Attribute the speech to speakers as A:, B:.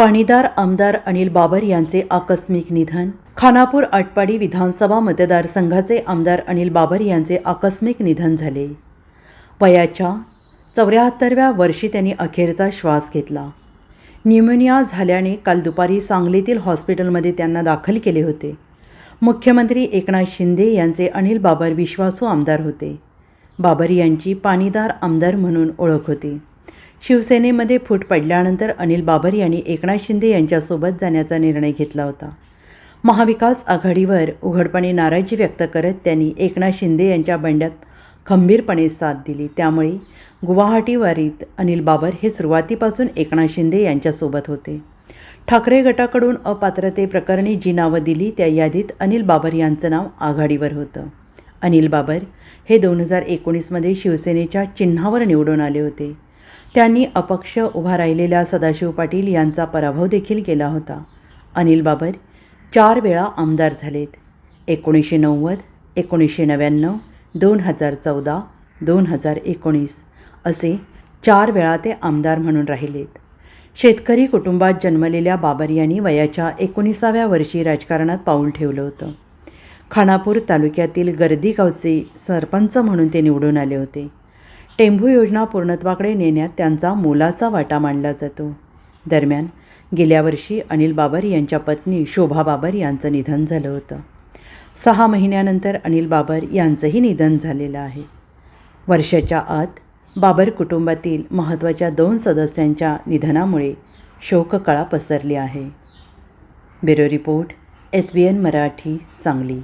A: पाणीदार आमदार अनिल बाबर यांचे आकस्मिक निधन. खानापूर आटपाडी विधानसभा मतदारसंघाचे आमदार अनिल बाबर यांचे आकस्मिक निधन झाले. वयाच्या चौऱ्याहत्तरव्या वर्षी त्यांनी अखेरचा श्वास घेतला. न्यूमोनिया झाल्याने काल दुपारी सांगलीतील हॉस्पिटलमध्ये त्यांना दाखल केले होते. मुख्यमंत्री एकनाथ शिंदे यांचे अनिल बाबर विश्वासू आमदार होते. बाबर यांची पाणीदार आमदार म्हणून ओळख होती. शिवसेनेमध्ये फूट पडल्यानंतर अनिल बाबर यांनी एकनाथ शिंदे यांच्यासोबत जाण्याचा निर्णय घेतला होता. महाविकास आघाडीवर उघडपणे नाराजी व्यक्त करत त्यांनी एकनाथ शिंदे यांच्या बंड्यात खंबीरपणे साथ दिली. त्यामुळे गुवाहाटीवारीत अनिल बाबर हे सुरुवातीपासून एकनाथ शिंदे यांच्यासोबत होते. ठाकरे गटाकडून अपात्रतेप्रकरणी जी नावं दिली त्या यादीत अनिल बाबर यांचं नाव आघाडीवर होतं. अनिल बाबर हे दोन हजार एकोणीसमध्ये शिवसेनेच्या चिन्हावर निवडून आले होते. त्यांनी अपक्ष उभा राहिलेल्या सदाशिव पाटील यांचा पराभव देखील केला होता. अनिल बाबर चार वेळा आमदार झालेत. एकोणीसशे नव्वद एकोणीसशे नव्याण्णव दोन हजार चौदा दोन हजार एकोणीस असे चार वेळा ते आमदार म्हणून राहिलेत. शेतकरी कुटुंबात जन्मलेल्या बाबर यांनी वयाच्या एकोणीसाव्या वर्षी राजकारणात पाऊल ठेवलं होतं. खानापूर तालुक्यातील गर्दी गावचे सरपंच म्हणून ते निवडून आले होते. टेंभू योजना पूर्णत्वाकडे नेण्यात त्यांचा मोलाचा वाटा मानला जातो. दरम्यान गेल्या वर्षी अनिल बाबर यांच्या पत्नी शोभा बाबर यांचं निधन झालं होतं. सहा महिन्यानंतर अनिल बाबर यांचंही निधन झालेलं आहे. वर्षाच्या आत बाबर कुटुंबातील महत्त्वाच्या दोन सदस्यांच्या निधनामुळे शोककळा पसरली आहे. Bureau report S B N Marathi Sangli.